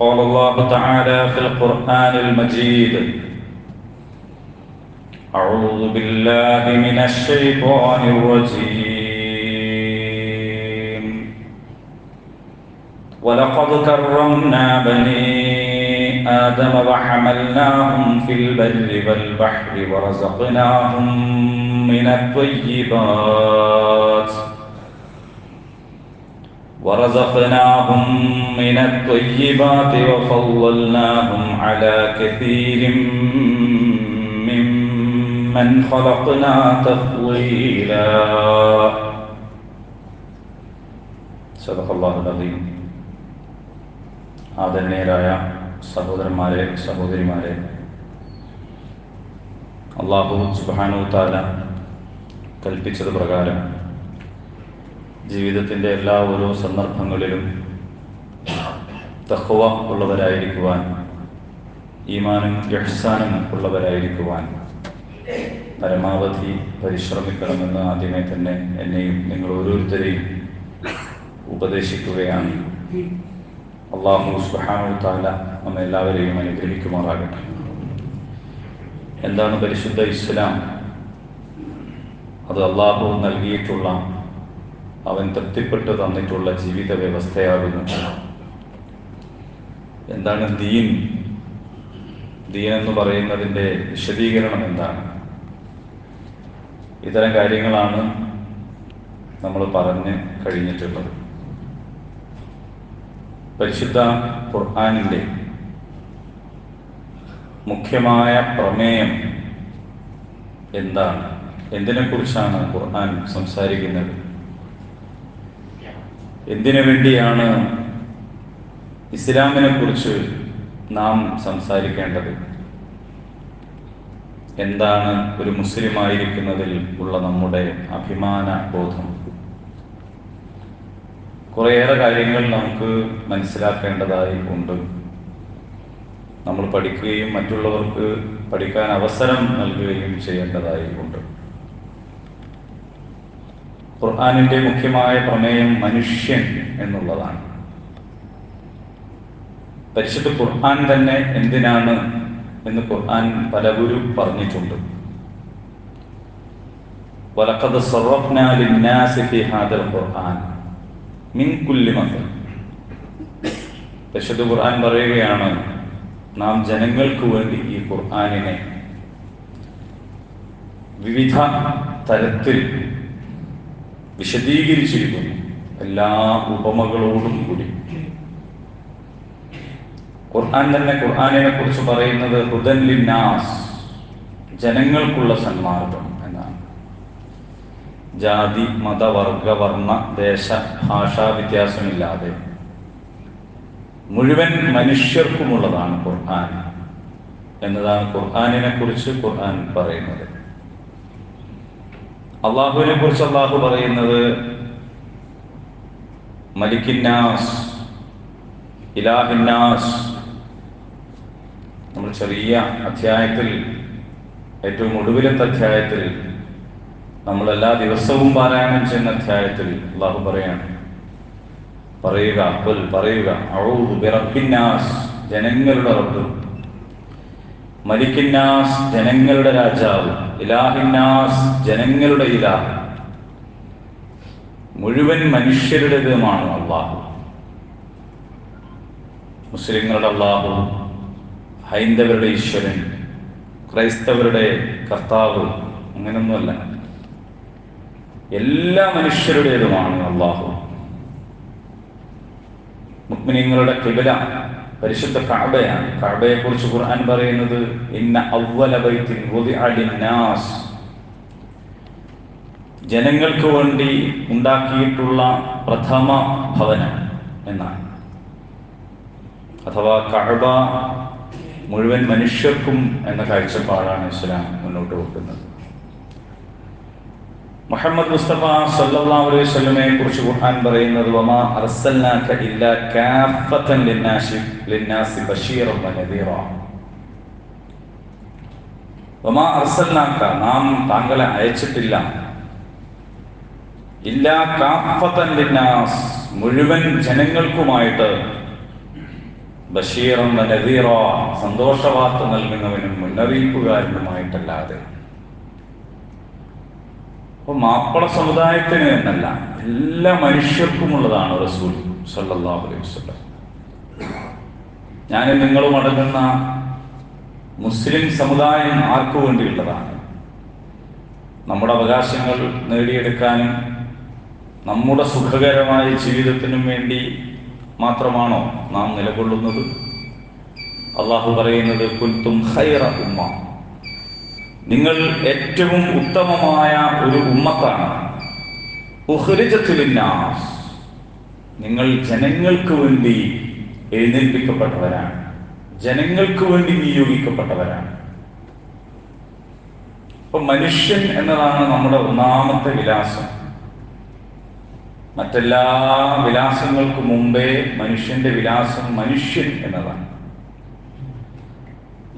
قال الله تعالى في القرآن المجيد أعوذ بالله من الشيطان الرجيم. ولقد كرمنا بني آدم وحملناهم في البر والبحر ورزقناهم من الطيبات. ورزقناهم من الطيبات وفضلناهم على كثير ممن خلقنا تفضيلا صدق الله العظيم ആദരണീയരായ സഹോദരന്മാരെ സഹോദരിമാരെ അള്ളാഹു സുബാനു താല കൽപ്പിച്ചത് പ്രകാരം ജീവിതത്തിന്റെ എല്ലാ ഓരോ സന്ദർഭങ്ങളിലും തഹ്വ ഉള്ളവരായിരിക്കുവാൻ ഈമാനും യഹ്സാനും ഉള്ളവരായിരിക്കുവാൻ പരമാവധി പരിശ്രമിക്കണമെന്ന് ആദ്യമേ തന്നെ എന്നെയും നിങ്ങൾ ഓരോരുത്തരെയും ഉപദേശിക്കുകയാണ്. അള്ളാഹു സുഹാനു താല നമ്മെ എല്ലാവരെയും അനുഗ്രഹിക്കുമാറാകട്ടെ. എന്താണ് പരിശുദ്ധ ഇസ്ലാം? അത് അള്ളാഹു നൽകിയിട്ടുള്ള അവൻ തൃപ്തിപ്പെട്ട് തന്നിട്ടുള്ള ജീവിത വ്യവസ്ഥയാകുന്നു എന്താണ് ദീൻ? ദീൻ എന്ന് പറയുന്നതിന്റെ വിശദീകരണം എന്താണ്? ഇത്തരം കാര്യങ്ങളാണ് നമ്മൾ പറഞ്ഞ് കഴിഞ്ഞിട്ടുള്ളത്. പരിശുദ്ധ ഖുർആാനിന്റെ മുഖ്യമായ പ്രമേയം എന്താണ്? എന്തിനെക്കുറിച്ചാണ് ഖുർആൻ സംസാരിക്കുന്നത്? എന്തിനു വേണ്ടിയാണ് ഇസ്ലാമിനെ കുറിച്ച് നാം സംസാരിക്കേണ്ടത്? എന്താണ് ഒരു മുസ്ലിം ആയിരിക്കുന്നതിൽ ഉള്ള നമ്മുടെ അഭിമാന ബോധം? കുറേയേറെ കാര്യങ്ങൾ നമുക്ക് മനസ്സിലാക്കേണ്ടതായി ഉണ്ട്. നമ്മൾ പഠിക്കുകയും മറ്റുള്ളവർക്ക് പഠിക്കാൻ അവസരം നൽകുകയും ചെയ്യേണ്ടതായി ഉണ്ട്. ഖുർആാനിന്റെ മുഖ്യമായ പ്രമേയം മനുഷ്യൻ എന്നുള്ളതാണ്. പരിശുദ്ധ ഖുർആൻ തന്നെ എന്തിനാണ് എന്ന് ഖുർആൻ പലവരും പറഞ്ഞിട്ടുണ്ട്. പരിശുദ്ധ ഖുർആൻ പറയുകയാണ് നാം ജനങ്ങൾക്ക് വേണ്ടി ഈ ഖുർആാനിനെ വിവിധ തരത്തിൽ വിശദീകരിച്ചിരിക്കുന്നു. എല്ലാ ഉപമകളോടും കൂടി. ഖുർആൻ തന്നെ ഖുർആാനിനെ കുറിച്ച് പറയുന്നത് ഹുദൻ ലിന്നാസ് ജനങ്ങൾക്കുള്ള സന്മാർഗം എന്നാണ്. ജാതി മത വർഗ വർണ ദേശ ഭാഷാ വ്യത്യാസമില്ലാതെ മുഴുവൻ മനുഷ്യർക്കുമുള്ളതാണ് ഖുർആൻ എന്നതാണ് ഖുർആാനിനെ കുറിച്ച് ഖുർആൻ പറയുന്നത്. അള്ളാഹുവിനെ കുറിച്ച് അള്ളാഹു പറയുന്നത് മലിക്കിന്നാസ് ഇലാഹിന്നാസ്. നമ്മൾ ചെറിയ അധ്യായത്തിൽ ഏറ്റവും ഒടുവിലത്തെ അധ്യായത്തിൽ നമ്മൾ എല്ലാ ദിവസവും പാരായണം ചെയ്യുന്ന അധ്യായത്തിൽ അള്ളാഹു പറയാണ്. പറയുക പറയുക ജനങ്ങളുടെ റബ്ബ്. മലിക്കിന്നാസ് ജനങ്ങളുടെ രാജാവ് ഇലാഹിന്നാസ് ജനങ്ങളുടെ ഇലാഹ് മുഴുവൻ മനുഷ്യരുടേതുമാണ് അള്ളാഹു. മുസ്ലിങ്ങളുടെ അള്ളാഹു ഹൈന്ദവരുടെ ഈശ്വരൻ ക്രൈസ്തവരുടെ കർത്താവ് അങ്ങനൊന്നുമല്ല എല്ലാ മനുഷ്യരുടേതുമാണ് അള്ളാഹു. മുക്മിനിങ്ങളുടെ കിബില പരിശുദ്ധ കഅബയാണ്. കഅബയെ കുറിച്ച് ഖുർആൻ പറയുന്നത് ഇന്ന അവ്വല ബൈത്തിൻ ലിന്നാസ്. ജനങ്ങൾക്ക് വേണ്ടി ഉണ്ടാക്കിയിട്ടുള്ള പ്രഥമ ഭവനം എന്നാണ്. അഥവാ കഅബ മുഴുവൻ മനുഷ്യർക്കും എന്ന കാഴ്ചപ്പാടാണ് ഇസ്ലാം മുന്നോട്ട് വെക്കുന്നത്. മുഹമ്മദ് മുസ്തഫ സല്ലല്ലാഹു അലൈഹി വസല്ലമയെ കുറിച്ച് ഖുർആൻ പറയുന്നത് വമാ അർസൽനാക ഇല്ലാ കാഫത്തൻ ലിന്നാസി വമാ അർസൽനാക നാം താങ്കളെ അയച്ചിട്ടില്ല. ഇല്ലാ കാഫത്തൻ മുഴുവൻ ജനങ്ങൾക്കുമായിട്ട് ബഷീറം സന്തോഷവാർത്ത നൽകുന്നവനും മുന്നറിയിപ്പുകാരനുമായിട്ടല്ലാതെ. അപ്പൊ മാപ്പള സമുദായത്തിന് എന്നല്ല എല്ലാ മനുഷ്യർക്കും ഉള്ളതാണ് റസൂൽ സല്ലല്ലാഹു അലൈഹി വസല്ലം. ഞാൻ നിങ്ങളും അടങ്ങുന്ന മുസ്ലിം സമുദായം ആർക്കു വേണ്ടിയുള്ളതാണ്? നമ്മുടെ അവകാശങ്ങൾ നേടിയെടുക്കാനും നമ്മുടെ സുഖകരമായ ജീവിതത്തിനും വേണ്ടി മാത്രമാണോ നാം നിലകൊള്ളുന്നത്? അള്ളാഹു പറയുന്നത് കുൽത്തും ഹൈറ ഉമ്മ. നിങ്ങൾ ഏറ്റവും ഉത്തമമായ ഒരു ഉമ്മത്താണ്. നിങ്ങൾ ജനങ്ങൾക്ക് വേണ്ടി എഴുന്നേൽപ്പിക്കപ്പെട്ടവരാണ്. ജനങ്ങൾക്ക് വേണ്ടി നിയോഗിക്കപ്പെട്ടവരാണ് അപ്പൊ മനുഷ്യൻ എന്നതാണ് നമ്മുടെ ഒന്നാമത്തെ വിലാസം. മറ്റെല്ലാ വിലാസങ്ങൾക്ക് മുമ്പേ മനുഷ്യന്റെ വിലാസം മനുഷ്യൻ എന്നതാണ്.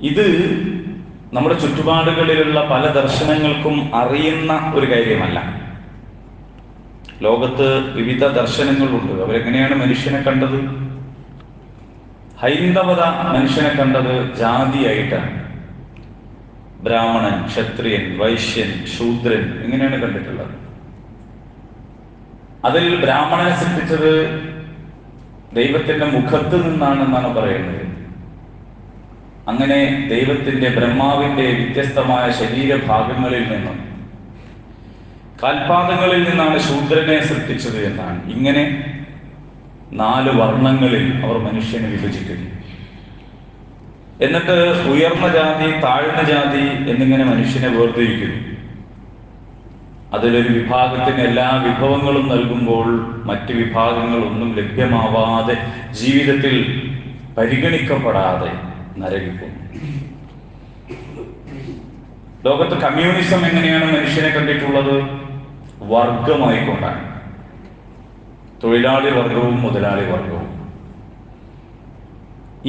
ഇത് നമ്മുടെ ചുറ്റുപാടുകളിലുള്ള പല ദർശനങ്ങൾക്കും അറിയുന്ന ഒരു കാര്യമല്ല. ലോകത്ത് വിവിധ ദർശനങ്ങളുണ്ട്. അവരെങ്ങനെയാണ് മനുഷ്യനെ കണ്ടത്? ഹൈന്ദവത മനുഷ്യനെ കണ്ടത് ജാതിയായിട്ടാണ്. ബ്രാഹ്മണൻ ക്ഷത്രിയൻ വൈശ്യൻ ശൂദ്രൻ എങ്ങനെയാണ് കണ്ടിട്ടുള്ളത്. അതിൽ ബ്രാഹ്മണനെ സൃഷ്ടിച്ചത് ദൈവത്തിന്റെ മുഖത്ത് നിന്നാണെന്നാണ് പറയുന്നത്. അങ്ങനെ ദൈവത്തിന്റെ ബ്രഹ്മാവിന്റെ വ്യത്യസ്തമായ ശരീരഭാഗങ്ങളിൽ നിന്നും കാൽപാദങ്ങളിൽ നിന്നാണ് ശൂദ്രനെ സൃഷ്ടിച്ചത് എന്നാണ്. ഇങ്ങനെ നാല് വർണങ്ങളിൽ അവർ മനുഷ്യനെ വിഭജിക്കുന്നു. എന്നിട്ട് ഉയർന്ന ജാതി താഴ്ന്ന ജാതി എന്നിങ്ങനെ മനുഷ്യനെ വേർതിരിക്കുന്നു. അതിലൊരു വിഭാഗത്തിന് എല്ലാ വിഭവങ്ങളും നൽകുമ്പോൾ മറ്റ് വിഭാഗങ്ങളൊന്നും ലഭ്യമാവാതെ ജീവിതത്തിൽ പരിഗണിക്കപ്പെടാതെ നരകിക്കുന്നു ലോകത്ത് കമ്മ്യൂണിസം എങ്ങനെയാണ് മനുഷ്യനെ കണ്ടിട്ടുള്ളത്? വർഗമായിക്കൊണ്ടാണ് തൊഴിലാളി വർഗവും മുതലാളി വർഗവും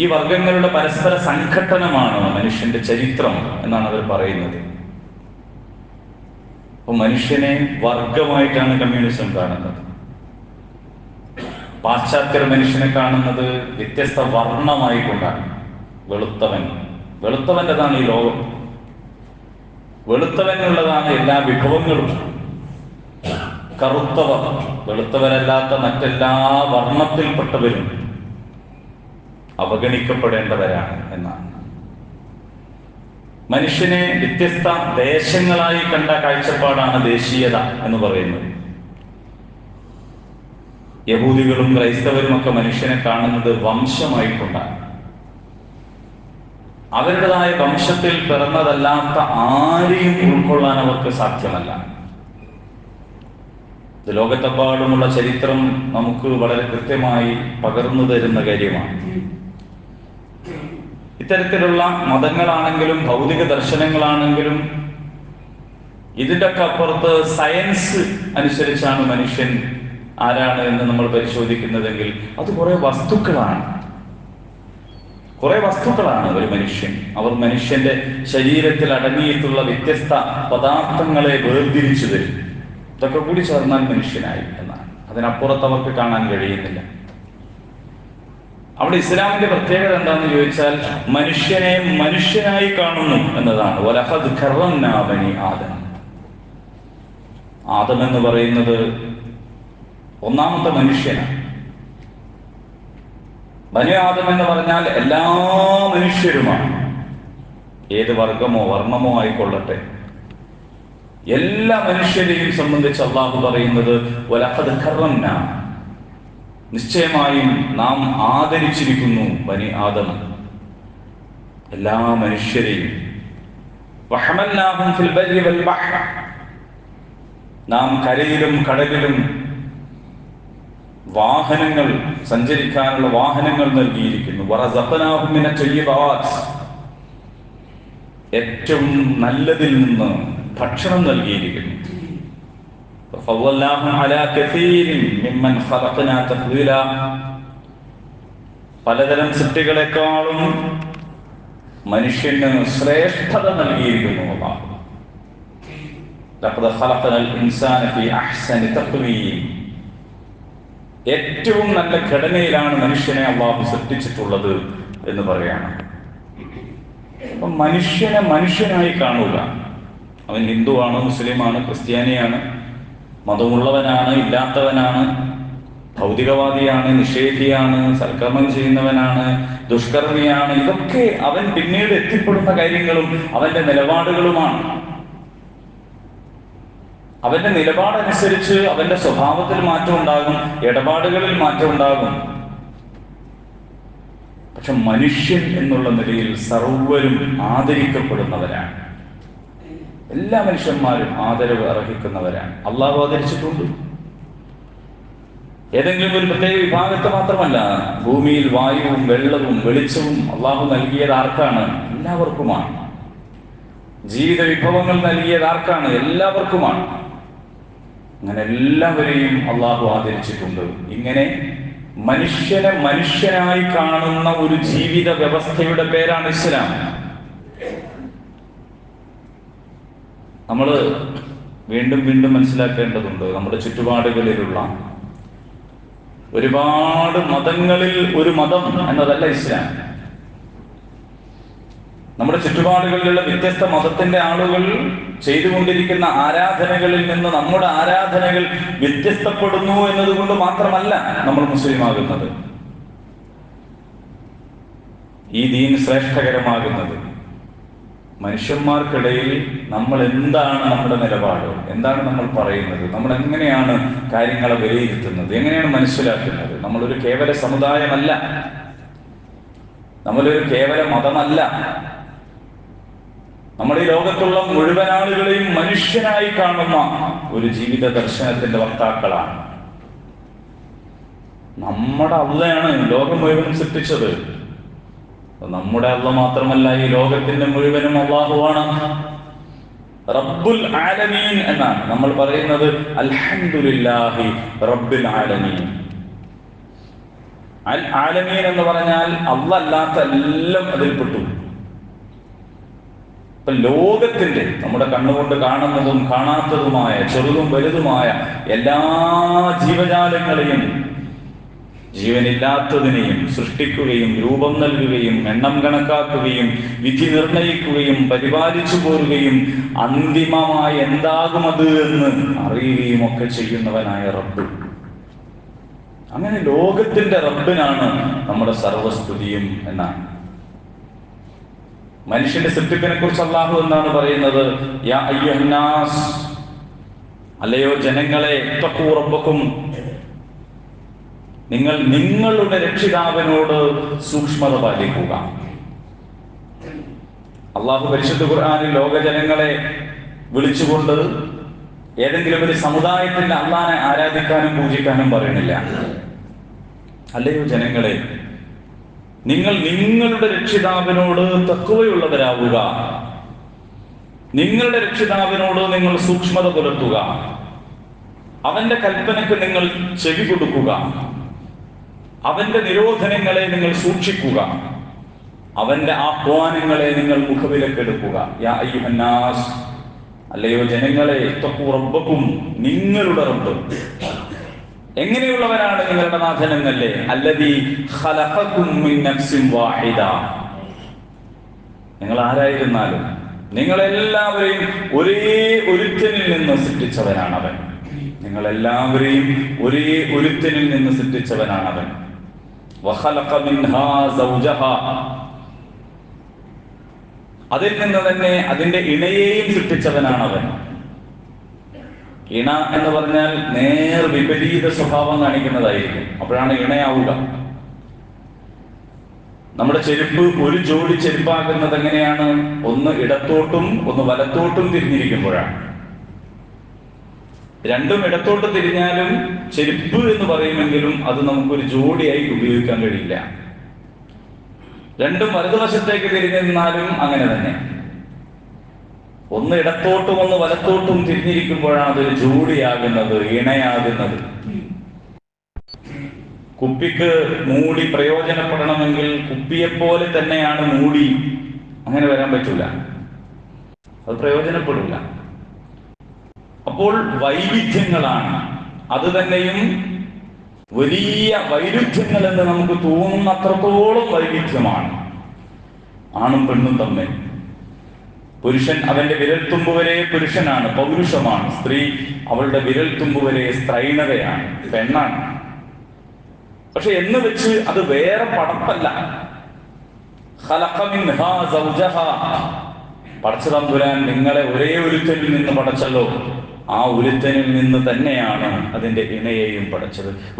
ഈ വർഗങ്ങളുടെ പരസ്പര സംഘട്ടനമാണ് മനുഷ്യന്റെ ചരിത്രം എന്നാണ് അവർ പറയുന്നത്. അപ്പൊ മനുഷ്യനെ വർഗമായിട്ടാണ് കമ്മ്യൂണിസം കാണുന്നത്. പാശ്ചാത്യർ മനുഷ്യനെ കാണുന്നത് വ്യത്യസ്ത വർണമായിക്കൊണ്ടാണ്. വെളുത്തവൻ. വെളുത്തവന്റെതാണ് ഈ ലോകം. വെളുത്തവനുള്ളതാണ് എല്ലാ വിഭവങ്ങളും. കറുത്തവർ വെളുത്തവരല്ലാത്ത മറ്റെല്ലാ വർണത്തിൽപ്പെട്ടവരും അവഗണിക്കപ്പെടേണ്ടവരാണ് എന്നാണ്. മനുഷ്യനെ വ്യത്യസ്ത ദേശങ്ങളായി കണ്ട കാഴ്ചപ്പാടാണ് ദേശീയത എന്ന് പറയുന്നത്. യഹൂദികളും ക്രൈസ്തവരും ഒക്കെ മനുഷ്യനെ കാണുന്നത് വംശമായിക്കൊണ്ടാണ്. അവരുടേതായ വംശത്തിൽ പിറന്നതല്ലാത്ത ആരെയും ഉൾക്കൊള്ളാൻ അവർക്ക് സാധ്യമല്ല. ലോകത്തെമ്പാടുമുള്ള ചരിത്രം നമുക്ക് വളരെ കൃത്യമായി പകർന്നു തരുന്ന കാര്യമാണ്. ഇത്തരത്തിലുള്ള മതങ്ങളാണെങ്കിലും ഭൗതിക ദർശനങ്ങളാണെങ്കിലും ഇതിന്റെ ഒക്കെ അപ്പുറത്ത് സയൻസ് അനുസരിച്ചാണ് മനുഷ്യൻ ആരാണ് എന്ന് നമ്മൾ പരിശോധിക്കുന്നതെങ്കിൽ അത് കുറെ വസ്തുക്കളാണ്. കുറെ വസ്തുക്കളാണ് ഒരു മനുഷ്യൻ. അവർ മനുഷ്യന്റെ ശരീരത്തിൽ അടങ്ങിയിട്ടുള്ള വ്യത്യസ്ത പദാർത്ഥങ്ങളെ വേർതിരിച്ചു തരും. ഇതൊക്കെ കൂടി ചേർന്നാൽ മനുഷ്യനായി എന്നാണ്. അതിനപ്പുറത്ത് അവർക്ക് കാണാൻ കഴിയുന്നില്ല. അവിടെ ഇസ്ലാമിന്റെ പ്രത്യേകത എന്താണെന്ന് ചോദിച്ചാൽ മനുഷ്യനെ മനുഷ്യനായി കാണുന്നു എന്നതാണ്. വലഹദ് ആദം. ആദം എന്ന് പറയുന്നത് ഒന്നാമത്തെ മനുഷ്യനാണ്. ബനി ആദം എന്ന് പറഞ്ഞാൽ എല്ലാ മനുഷ്യരുമാണ്. ഏത് വർഗമോ വർണമോ ആയിക്കൊള്ളട്ടെ. എല്ലാ മനുഷ്യരെയും സംബന്ധിച്ച് അള്ളാഹു പറയുന്നത് ഒലഹദ് ഖറന്ന നിശ്ചയമായും നാം ആദരിച്ചിരിക്കുന്നു ബനി ആദം. എല്ലാ മനുഷ്യരെയും. നാം കരയിലും കടലിലും വാഹനങ്ങൾ സഞ്ചരിക്കാനുള്ള വാഹനങ്ങൾ നൽകിയിരിക്കുന്നു വറസഖനാഹും മിന തയ്യിബാത്ത് ഏറ്റവും നല്ലതിൽ നിന്ന് ഭക്ഷണം നൽകിയിരിക്കുന്നു فضلناهم على كثير ممن خلقنا تفضيلا പലതരം സൃഷ്ടികളെക്കാളും മനുഷ്യന് ശ്രേഷ്ഠത നൽകിയിരിക്കുന്നു അള്ളാഹു لقد خلقنا الإنسان في أحسن تقويم ഏറ്റവും നല്ല ഘടനയിലാണ് മനുഷ്യനെ അള്ളാഹു സൃഷ്ടിച്ചിട്ടുള്ളത് എന്ന് പറയാണ്. അപ്പൊ മനുഷ്യനെ മനുഷ്യനായി കാണുക അവൻ ഹിന്ദുവാണ് മുസ്ലിമാണ് ക്രിസ്ത്യാനിയാണ് മതമുള്ളവനാണ് ഇല്ലാത്തവനാണ് ഭൗതികവാദിയാണ് നിഷേധിയാണ് സൽക്കർമ്മം ചെയ്യുന്നവനാണ് ദുഷ്കർമ്മിയാണ് ഇതൊക്കെ അവൻ പിന്നീട് എത്തിപ്പെടുന്ന കാര്യങ്ങളും അവന്റെ നിലപാടുകളുമാണ്. അവന്റെ നിലപാടനുസരിച്ച് അവന്റെ സ്വഭാവത്തിൽ മാറ്റം ഉണ്ടാകും ഇടപാടുകളിൽ മാറ്റം ഉണ്ടാകും. പക്ഷെ മനുഷ്യൻ എന്നുള്ള നിലയിൽ സർവരും ആദരിക്കപ്പെടുന്നവരാണ്. എല്ലാ മനുഷ്യന്മാരും ആദരവ് അർഹിക്കുന്നവരാണ്. അള്ളാഹു ആദരിച്ചിട്ടുണ്ട്. ഏതെങ്കിലും ഒരു പ്രത്യേക വിഭാഗത്തെ മാത്രമല്ല ഭൂമിയിൽ വായുവും വെള്ളവും വെളിച്ചവും അള്ളാഹു നൽകിയത് ആർക്കാണ്? എല്ലാവർക്കുമാണ്. ജീവിത വിഭവങ്ങൾ നൽകിയത് ആർക്കാണ്? എല്ലാവർക്കുമാണ്. അങ്ങനെ എല്ലാവരെയും അള്ളാഹു ആദരിച്ചിട്ടുണ്ട്. ഇങ്ങനെ മനുഷ്യനെ മനുഷ്യനായി കാണുന്ന ഒരു ജീവിത വ്യവസ്ഥയുടെ പേരാണ് ഇസ്ലാം. നമ്മൾ വീണ്ടും വീണ്ടും മനസ്സിലാക്കേണ്ടതുണ്ട് നമ്മുടെ ചുറ്റുപാടുകളിലുള്ള ഒരുപാട് മതങ്ങളിൽ ഒരു മതം എന്നതല്ല ഇസ്ലാം. നമ്മുടെ ചുറ്റുപാടുകളിലുള്ള വ്യത്യസ്ത മതത്തിന്റെ ആളുകൾ ചെയ്തുകൊണ്ടിരിക്കുന്ന ആരാധനകളിൽ നിന്ന് നമ്മുടെ ആരാധനകൾ വ്യത്യസ്തപ്പെടുന്നു എന്നതുകൊണ്ട് മാത്രമല്ല നമ്മൾ മുസ്ലിം ആകുന്നത് ഈ ദീൻ ശ്രേഷ്ഠകരമാകുന്നത്. മനുഷ്യന്മാർക്കിടയിൽ നമ്മൾ എന്താണ് നമ്മുടെ നിലപാട്? എന്താണ് നമ്മൾ പറയുന്നത്? നമ്മൾ എങ്ങനെയാണ് കാര്യങ്ങളെ വിലയിരുത്തുന്നത്? എങ്ങനെയാണ് മനസ്സിലാക്കുന്നത്? നമ്മളൊരു കേവല സമുദായമല്ല. നമ്മളൊരു കേവല മതമല്ല. നമ്മൾ ഈ ലോകത്തുള്ള മുഴുവൻ ആളുകളെയും മനുഷ്യനായി കാണുന്ന ഒരു ജീവിത ദർശനത്തിന്റെ വക്താക്കളാണ്. നമ്മുടെ അള്ളയാണ് ലോകം മുഴുവൻ സൃഷ്ടിച്ചത്. നമ്മുടെ അള്ള മാത്രമല്ല ഈ ലോകത്തിന്റെ മുഴുവനും അള്ളാഹുവാണ്. റബ്ബുൽ ആലമീൻ എന്നാണ് നമ്മൾ പറയുന്നത്. അൽഹംദുലില്ലാഹി റബ്ബുൽ ആലമീൻ. അൽ ആലമീൻ എന്ന് പറഞ്ഞാൽ അല്ലാത്ത എല്ലാം അതിൽപ്പെട്ടു. ഇപ്പൊ ലോകത്തിന്റെ നമ്മുടെ കണ്ണുകൊണ്ട് കാണുന്നതും കാണാത്തതുമായ ചെറുതും വലുതുമായ എല്ലാ ജീവജാലങ്ങളെയും ജീവനില്ലാത്തതിനെയും സൃഷ്ടിക്കുകയും രൂപം നൽകുകയും എണ്ണം കണക്കാക്കുകയും വിധി നിർണയിക്കുകയും പരിപാലിച്ചു പോരുകയും അന്തിമമായി എന്താകും അത് എന്ന് അറിയുകയും ഒക്കെ ചെയ്യുന്നവനായ റബ്ബ്. അങ്ങനെ ലോകത്തിന്റെ റബ്ബിനാണ് നമ്മുടെ സർവസ്തുതിയും എന്നാണ്. മനുഷ്യന്റെ സൃഷ്ടിപ്പിനെ കുറിച്ച് അള്ളാഹു എന്നാണ് പറയുന്നത് യാ അല്ലയോ ജനങ്ങളെ ഉറപ്പക്കും നിങ്ങൾ നിങ്ങളുടെ രക്ഷിതാവിനോട് സൂക്ഷ്മത പാലിക്കുക. അള്ളാഹു പരിശുദ്ധ ഖുർആാനിൽ ലോകജനങ്ങളെ വിളിച്ചുകൊണ്ട് ഏതെങ്കിലും ഒരു സമുദായത്തിന്റെ അള്ളാനെ ആരാധിക്കാനും പൂജിക്കാനും പറയുന്നില്ല. അല്ലയോ ജനങ്ങളെ നിങ്ങൾ നിങ്ങളുടെ രക്ഷിതാവിനോട് തക്കുവയുള്ളവരാവുക. നിങ്ങളുടെ രക്ഷിതാവിനോട് നിങ്ങൾ സൂക്ഷ്മത പുലർത്തുക. അവന്റെ കൽപ്പനയ്ക്ക് നിങ്ങൾ ചെവി കൊടുക്കുക. അവന്റെ നിരോധനങ്ങളെ നിങ്ങൾ സൂക്ഷിക്കുക. അവന്റെ ആഹ്വാനങ്ങളെ നിങ്ങൾ മുഖവിലക്കെടുക്കുക. അല്ലയോ ജനങ്ങളെ തക്കു റബ്ബക്കും നിങ്ങളുടെ റബ്ബ്. എങ്ങനെയുള്ളവരാണ് നിങ്ങളുടെ നാഥൻ എന്നല്ലേ അല്ലതി നിങ്ങൾ ആരായിരുന്നാലും നിങ്ങളെല്ലാവരെയും ഒരേ ഒരുത്തനിൽ നിന്ന് സൃഷ്ടിച്ചവനാണ് അവൻ നിങ്ങളെല്ലാവരെയും ഒരേ ഒരുത്തനിൽ നിന്ന് സൃഷ്ടിച്ചവനാണ് അവൻ അതിൽ നിന്ന് തന്നെ അതിന്റെ ഇണയെയും സൃഷ്ടിച്ചവനാണ് അവൻ ഇണ എന്ന് പറഞ്ഞാൽ നേർ വിപരീത സ്വഭാവം കാണിക്കുന്നതായിരിക്കും. അപ്പോഴാണ് ഇണയാവുക. നമ്മുടെ ചെരുപ്പ് ഒരു ജോഡി ചെരുപ്പാക്കുന്നത് എങ്ങനെയാണ്? ഒന്ന് ഇടത്തോട്ടും ഒന്ന് വലത്തോട്ടും തിരിഞ്ഞിരിക്കുമ്പോഴാണ്. രണ്ടും ഇടത്തോട്ട് തിരിഞ്ഞാലും ചെരുപ്പ് എന്ന് പറയുമെങ്കിലും അത് നമുക്കൊരു ജോഡിയായി ഉപയോഗിക്കാൻ കഴിയില്ല. രണ്ടും വലതുവശത്തേക്ക് തിരിഞ്ഞിരുന്നാലും അങ്ങനെ തന്നെ. ഒന്ന് ഇടത്തോട്ടും ഒന്ന് വലത്തോട്ടും തിരിഞ്ഞിരിക്കുമ്പോഴാണ് അതൊരു ജോഡിയാകുന്നത് ഇണയാകുന്നത്. കുപ്പിക്ക് മൂടി പ്രയോജനപ്പെടണമെങ്കിൽ കുപ്പിയെപ്പോലെ തന്നെയാണ് മൂടി. അങ്ങനെ വരാൻ പറ്റൂല. അത് പ്രയോജനപ്പെടില്ല. അപ്പോൾ വൈവിധ്യങ്ങളാണ്. അത് തന്നെയും വലിയ വൈരുദ്ധ്യങ്ങൾ എന്ന് നമുക്ക് തോന്നുന്ന അത്രത്തോളം വൈവിധ്യമാണ്. ആണും പെണ്ണും തമ്മിൽ. പുരുഷൻ അവന്റെ വിരൽത്തുമ്പ് വരെ പുരുഷനാണ് പൗരുഷമാണ്. സ്ത്രീ അവളുടെ വിരൽത്തുമ്പ് വരെ സ്ത്രൈണതയാണ് പെണ്ണാണ്. പക്ഷെ എന്ന് വെച്ച് അത് വേറെ പടപ്പല്ല. സൗജഹാ. പടച്ചതമ്പുരാൻ നിങ്ങളെ ഒരേ ഒരുത്തനിൽ നിന്ന് പടച്ചല്ലോ. ആ ഒരുത്തനിൽ നിന്ന് തന്നെയാണ് അതിന്റെ ഇണയെയും പടച്ചത്.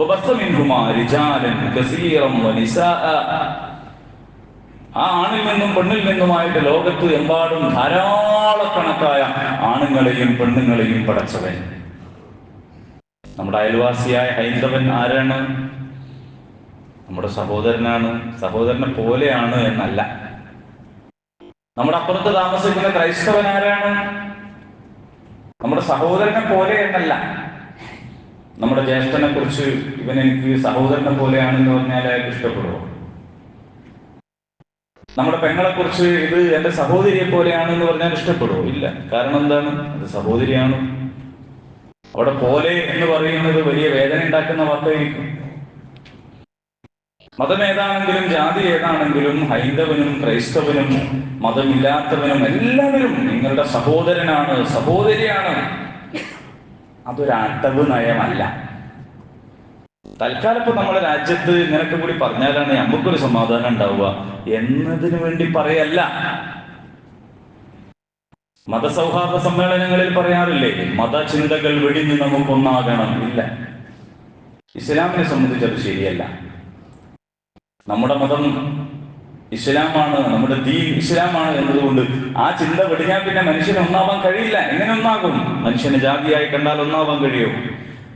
ആ ആണിൽ നിന്നും പെണ്ണിൽ നിന്നുമായിട്ട് ലോകത്ത് എമ്പാടും ധാരാളക്കണക്കായ ആണുങ്ങളെയും പെണ്ണുങ്ങളെയും പടച്ചവൻ. നമ്മുടെ അയൽവാസിയായ ഹൈന്ദവൻ ആരാണ്? നമ്മുടെ സഹോദരനാണ്? സഹോദരനെ പോലെയാണ് എന്നല്ല. നമ്മുടെ അപ്പുറത്ത് താമസിക്കുന്ന ക്രൈസ്തവൻ ആരാണ്? നമ്മുടെ സഹോദരനെ പോലെ എന്നല്ല. നമ്മുടെ ജ്യേഷ്ഠനെ കുറിച്ച് ഇവൻ എനിക്ക് സഹോദരനെ പോലെയാണെന്ന് പറഞ്ഞാൽ അയാൾക്ക് ഇഷ്ടപ്പെടുമോ നമ്മുടെ പെങ്ങളെ കുറിച്ച് ഇത് എന്റെ സഹോദരിയെ പോലെയാണെന്ന് പറഞ്ഞാൽ ഇഷ്ടപ്പെടുമോ? ഇല്ല. കാരണം എന്താണ്? അത് സഹോദരിയാണ്. അവിടെ പോലെ എന്ന് പറയുന്നത് വലിയ വേദന ഉണ്ടാക്കുന്ന വാർത്തയായിരിക്കും. മതം ഏതാണെങ്കിലും ജാതി ഏതാണെങ്കിലും ഹൈന്ദവനും ക്രൈസ്തവനും മതമില്ലാത്തവനും എല്ലാവരും നിങ്ങളുടെ സഹോദരനാണ് സഹോദരിയാണ്. അതൊരാട്ടവ് നയമല്ല. തൽക്കാലം ഇപ്പൊ നമ്മുടെ രാജ്യത്ത് ഇങ്ങനൊക്കെ കൂടി പറഞ്ഞാലാണ് നമുക്കൊരു സമാധാനം ഉണ്ടാവുക. എന്നതിനു വേണ്ടി പറയല്ല. മതസൗഹാർദ്ദ സമ്മേളനങ്ങളിൽ പറയാറില്ലേ മതചിന്തകൾ വെടിഞ്ഞ് നമുക്കൊന്നാകണം. ഇല്ല. ഇസ്ലാമിനെ സംബന്ധിച്ച് അത് ശരിയല്ല. നമ്മുടെ മതം ഇസ്ലാമാണ് നമ്മുടെ ദീൻ ഇസ്ലാമാണ് എന്നതുകൊണ്ട് ആ ചിന്ത വെടിഞ്ഞാൽ പിന്നെ മനുഷ്യന് ഒന്നാവാൻ കഴിയില്ല. എങ്ങനെ ഒന്നാകും? മനുഷ്യന് ജാതിയായി കണ്ടാൽ ഒന്നാവാൻ കഴിയോ?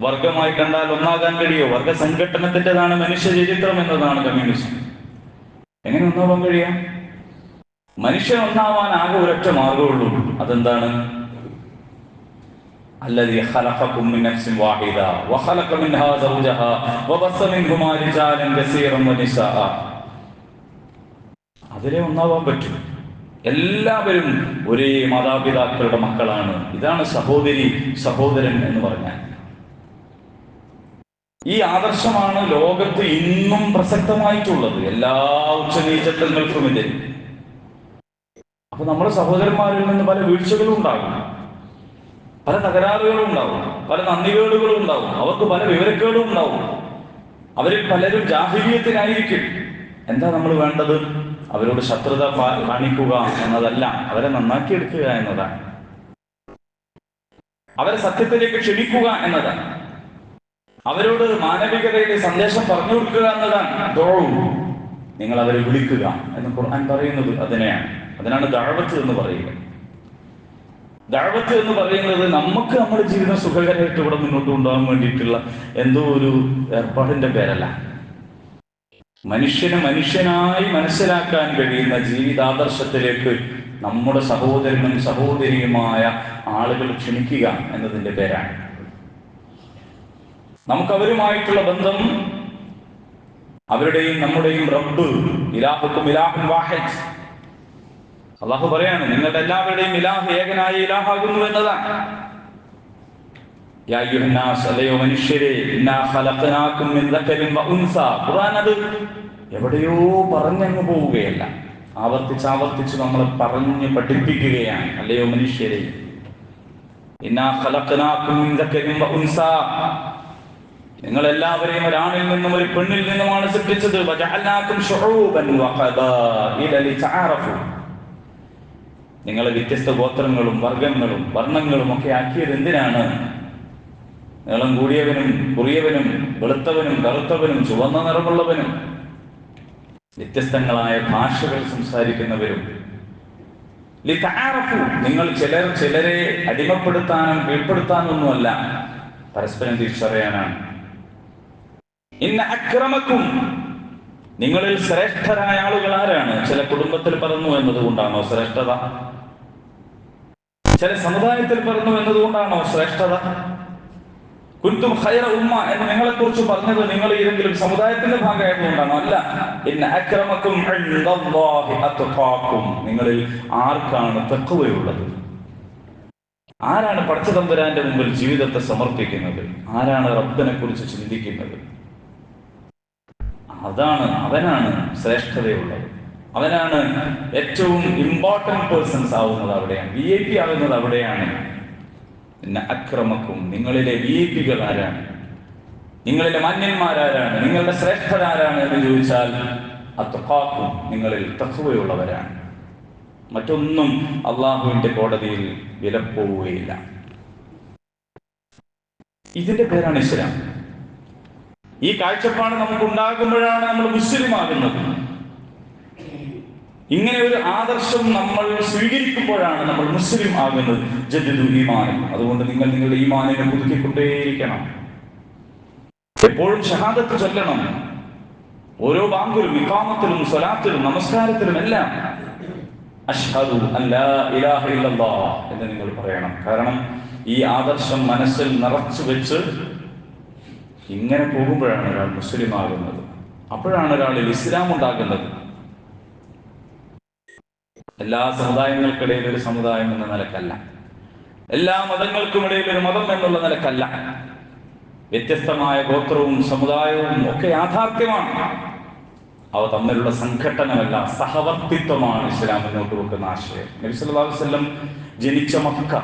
വർഗമായി കണ്ടാൽ ഒന്നാകാൻ കഴിയോ വർഗ സംഘടനത്തിൻ്റെതാണ് മനുഷ്യ ചരിത്രം എന്നതാണ് കമ്മ്യൂണിസം എങ്ങനെ ഒന്നാവാൻ കഴിയാം മനുഷ്യൻ ഒന്നാവാൻ ആകെ ഒരൊറ്റ മാർഗമുള്ളൂ അതെന്താണ് الذي خلقكم من نفس واحدة وخلق منها زوجها وبث منهما رجالا كثيرا ونساء അതിലെ ഒന്നാവാൻ പറ്റും എല്ലാവരും ഒരേ മാതാപിതാക്കളുടെ മക്കളാണ് ഇതാണ് സഹോദരി സഹോദരൻ എന്ന് പറഞ്ഞാൽ ഈ ആദർശമാണ് ലോകത്ത് ഇന്നും പ്രസക്തമായിട്ടുള്ളത്. എല്ലാ ഉച്ചനീചത്വങ്ങൾക്കുമെതിരെ അപ്പൊ നമ്മുടെ സഹോദരന്മാരിൽ നിന്ന് പല വീഴ്ചകളും ഉണ്ടാകും പല തകരാറുകളും ഉണ്ടാവും പല നന്ദികേടുകളും ഉണ്ടാവും അവർക്ക് പല വിവരക്കേടും ഉണ്ടാവും അവരിൽ പലരും ജാഹിലീയത്തിനായിരിക്കും. എന്താ നമ്മൾ വേണ്ടത്? അവരോട് ശത്രുത കാണിക്കുക എന്നതല്ല. അവരെ നന്നാക്കി നന്നാക്കിയെടുക്കുക എന്നതാണ്. അവരെ സത്യത്തിലേക്ക് ക്ഷണിക്കുക എന്നതാണ്. അവരോട് മാനവികതയുടെ സന്ദേശം പറഞ്ഞു കൊടുക്കുക എന്നതാണ് ദുആ. നിങ്ങൾ അവരെ വിളിക്കുക എന്ന് ഖുർആൻ പറയുന്നത് അതിനെയാണ്. അതിനാണ് ദഴവത്ത് എന്ന് പറയുക. ദഴവത്ത് എന്ന് പറയുന്നത് നമുക്ക് നമ്മുടെ ജീവിതം സുഖകരമായിട്ട് ഇവിടെ മുന്നോട്ട് കൊണ്ടുപോകാൻ വേണ്ടിയിട്ടുള്ള എന്തോ ഒരു ഏർപ്പാടിന്റെ പേരല്ല. മനുഷ്യനെ മനുഷ്യനായി മനസ്സിലാക്കാൻ കഴിയുന്ന ജീവിതാദർശത്തിലേക്ക് നമ്മുടെ സഹോദരനും സഹോദരിയുമായ ആളുകൾ ക്ഷണിക്കുക എന്നതിന്റെ പേരാണ്. നമുക്ക് അവരുമായിട്ടുള്ള ബന്ധം അവരുടെയും നമ്മുടെയും റബ്ബ് ഇലാഹുക്കും ഇലാഹുൻ വാഹിദ്. അള്ളാഹു പറയാണ് നിങ്ങളുടെ എല്ലാവരുടെയും ഇലാഹ് ഏകനായ ഇലാഹാകുന്നു എന്നതാണ്. അല്ലയോ മനുഷ്യരെ അത് എവിടെയോ പറഞ്ഞങ്ങ് പോവുകയല്ല. ആവർത്തിച്ച് ആവർത്തിച്ച് നമ്മളെ പറഞ്ഞ് പഠിപ്പിക്കുകയാണ്. അല്ലയോ മനുഷ്യരെ നിങ്ങൾ എല്ലാവരെയും ഒരാണിൽ നിന്നും ഒരു പെണ്ണിൽ നിന്നുമാണ് സൃഷ്ടിച്ചത്. നിങ്ങൾ വ്യത്യസ്ത ഗോത്രങ്ങളും വർഗങ്ങളും വർണങ്ങളും ഒക്കെ ആക്കിയത് എന്തിനാണ്? നീളം കൂടിയവനും കുറിയവനും വെളുത്തവനും കറുത്തവനും ചുവന്ന നിറമുള്ളവനും വ്യത്യസ്തങ്ങളായ ഭാഷകൾ സംസാരിക്കുന്നവരും. നിങ്ങൾ ചിലർ ചിലരെ അടിമപ്പെടുത്താനും കീഴ്പ്പെടുത്താനൊന്നുമല്ല. പരസ്പരം തിരിച്ചറിയാനാണ്. ഇന്ന അക്രമക്കും നിങ്ങളിൽ ശ്രേഷ്ഠരായ ആളുകൾ ആരാണ്? ചില കുടുംബത്തിൽ പറന്നു എന്നതുകൊണ്ടാണോ ശ്രേഷ്ഠത? ചില സമുദായത്തിൽ പറന്നു എന്നതുകൊണ്ടാണോ ശ്രേഷ്ഠത? കുന്തും ഹൈറ ഉമ്മ എന്ന് നിങ്ങളെ കുറിച്ച് പറഞ്ഞത് നിങ്ങൾ ഏതെങ്കിലും സമുദായത്തിന്റെ ഭാഗമായതുകൊണ്ടാണോ? അല്ല. ഇന്ന അക്രമക്കും നിങ്ങളിൽ ആർക്കാണ് തെക്കുവയുള്ളത് ആരാണ് പടച്ചതമ്പുരാന്റെ മുമ്പിൽ ജീവിതത്തെ സമർപ്പിക്കുന്നത്? ആരാണ് റബ്ബിനെ കുറിച്ച് ചിന്തിക്കുന്നത്? അതാണ് അവനാണ് ശ്രേഷ്ഠതയുള്ളത്. അവനാണ് ഏറ്റവും ഇമ്പോർട്ടന്റ് പേഴ്സൺസ് ആവുന്നത് അവിടെയാണ്. വി ഐ പി ആവുന്നത് അവിടെയാണ്. പിന്നെ അക്രമക്കും നിങ്ങളിലെ വി ഐ പികൾ ആരാണ്? നിങ്ങളിലെ മാന്യന്മാരാരാണ്? നിങ്ങളുടെ ശ്രേഷ്ഠരാരാണ് എന്ന് ചോദിച്ചാൽ അത്തഖാക്കും നിങ്ങളിൽ തഖ്വയുള്ളവരാണ് മറ്റൊന്നും അള്ളാഹുവിന്റെ കോടതിയിൽ വിലപ്പോവുകയില്ല. ഇതിന്റെ പേരാണ് ഇസ്ലാം. ഈ കാഴ്ചപ്പാട് നമുക്ക് ഉണ്ടാകുമ്പോഴാണ് നമ്മൾ മുസ്ലിം ആകുന്നത് ഇങ്ങനെ ഒരു ആദർശം നമ്മൾ സ്വീകരിക്കുമ്പോഴാണ് നമ്മൾ മുസ്ലിം ആകുന്നത്. ജദ്ദു ഈമാനം അതുകൊണ്ട് നിങ്ങൾ നിങ്ങളുടെ ഈമാനിനെ പുതുക്കിക്കൊണ്ടേയിരിക്കണം. എപ്പോഴും ഷഹാദത്ത് ചൊല്ലണം. ഓരോ ബാങ്കിലും ഇക്കാമത്തിലും സ്വലാത്തിലും നമസ്കാരത്തിലും എല്ലാം. അഷ്ഹദു എന്ന് നിങ്ങൾ പറയണം. കാരണം ഈ ആദർശം മനസ്സിൽ നിറച്ചു വെച്ച് ഇങ്ങനെ പോകുമ്പോഴാണ് ഒരാൾ മുസ്ലിം ആകുന്നത്. അപ്പോഴാണ് ഒരാളിൽ ഇസ്ലാം ഉണ്ടാക്കുന്നത് എല്ലാ സമുദായങ്ങൾക്കിടയിൽ ഒരു സമുദായം എന്ന നിലക്കല്ല. എല്ലാ മതങ്ങൾക്കുമിടയിൽ ഒരു മതം എന്നുള്ള നിലക്കല്ല. വ്യത്യസ്തമായ ഗോത്രവും സമുദായവും ഒക്കെ യാഥാർത്ഥ്യമാണ്. അവ തമ്മിലുള്ള സംഘട്ടനമല്ല സഹവർത്തിത്വമാണ് ഇസ്ലാം മുന്നോട്ട് വെക്കുന്ന ആശയം. നബി സല്ലല്ലാഹു അലൈഹി വസല്ലം ജനിച്ച മക്ക.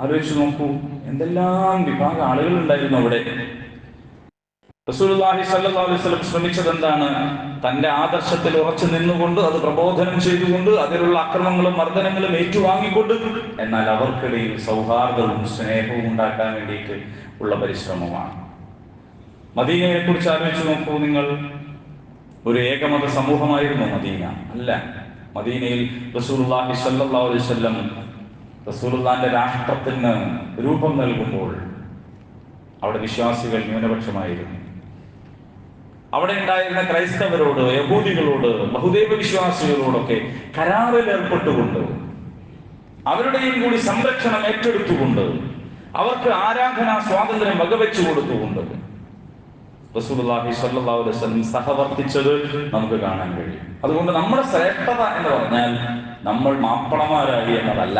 ആലോചിച്ച് നോക്കൂ എന്തെല്ലാം വിഭാഗ ആളുകൾ ഉണ്ടായിരുന്നു അവിടെ. അലൈഹി വസല്ലം ശ്രമിച്ചത് എന്താണ്? തന്റെ ആദർശത്തിൽ ഉറച്ചു നിന്നുകൊണ്ട് അത് പ്രബോധനം ചെയ്തുകൊണ്ട് അതിലുള്ള അക്രമങ്ങളും മർദ്ദനങ്ങളും ഏറ്റുവാങ്ങിക്കൊണ്ട് എന്നാൽ അവർക്കിടയിൽ സൗഹാർദ്ദവും സ്നേഹവും ഉണ്ടാക്കാൻ വേണ്ടിയിട്ട് ഉള്ള പരിശ്രമമാണ്. മദീനയെ കുറിച്ച് ആലോചിച്ച് നോക്കൂ നിങ്ങൾ. ഒരു ഏകമത സമൂഹമായിരുന്നു മദീന അല്ല? മദീനയിൽ റസൂലുള്ളാഹി സ്വല്ലല്ലാഹു അലൈഹി വസല്ലം റസൂലുള്ളാന്റെ രാഷ്ട്രത്തിന് രൂപം നൽകുമ്പോൾ അവിടെ വിശ്വാസികൾ ന്യൂനപക്ഷമായിരുന്നു. അവിടെ ഉണ്ടായിരുന്ന ക്രൈസ്തവരോട് യഹൂദികളോട് ബഹുദൈവ വിശ്വാസികളോടൊക്കെ കരാറിൽ ഏർപ്പെട്ടുകൊണ്ട് അവരുടെയും കൂടി സംരക്ഷണം ഏറ്റെടുത്തുകൊണ്ട് അവർക്ക് ആരാധനാ സ്വാതന്ത്ര്യം വകവെച്ചു കൊടുത്തുകൊണ്ട് റസൂലുള്ളാഹി സ്വല്ലല്ലാഹു അലൈഹി വസല്ലം സഹവർത്തിച്ചത് നമുക്ക് കാണാൻ കഴിയും. അതുകൊണ്ട് നമ്മുടെ ശ്രേഷ്ഠത എന്ന് പറഞ്ഞാൽ നമ്മൾ മാപ്പിളമാരായി എന്നതല്ല.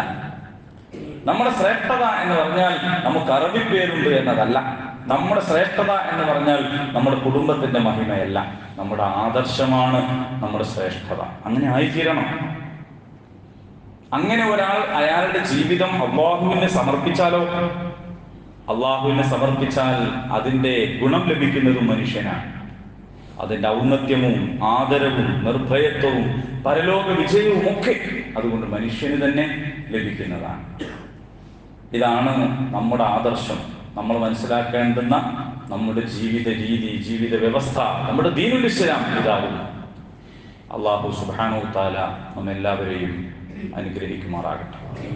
നമ്മുടെ ശ്രേഷ്ഠത എന്ന് പറഞ്ഞാൽ നമുക്ക് അറബി പേരുണ്ട് എന്നതല്ല. നമ്മുടെ ശ്രേഷ്ഠത എന്ന് പറഞ്ഞാൽ നമ്മുടെ കുടുംബത്തിന്റെ മഹിമയല്ല. നമ്മുടെ ആദർശമാണ് നമ്മുടെ ശ്രേഷ്ഠത. അങ്ങനെ ആയിത്തീരണം. അങ്ങനെ ഒരാൾ അയാളുടെ ജീവിതം അള്ളാഹുവിനെ സമർപ്പിച്ചാലോ? അള്ളാഹുവിനെ സമർപ്പിച്ചാൽ അതിന്റെ ഗുണം ലഭിക്കുന്നതും മനുഷ്യനാണ്. അതിന്റെ ഔന്നത്യവും ആദരവും നിർഭയത്വവും പരലോക വിജയവും ഒക്കെ അതുകൊണ്ട് മനുഷ്യന് തന്നെ ലഭിക്കുന്നതാണ്. ഇതാണ് നമ്മുടെ ആദർശം. നമ്മൾ മനസ്സിലാക്കേണ്ടുന്ന നമ്മുടെ ജീവിത രീതി ജീവിത വ്യവസ്ഥ നമ്മുടെ ദീനുൽ ഇതാകുന്നു. അള്ളാഹു സുബാനു താല നമ്മെല്ലാവരെയും അനുഗ്രഹിക്കുമാറാകട്ടെ.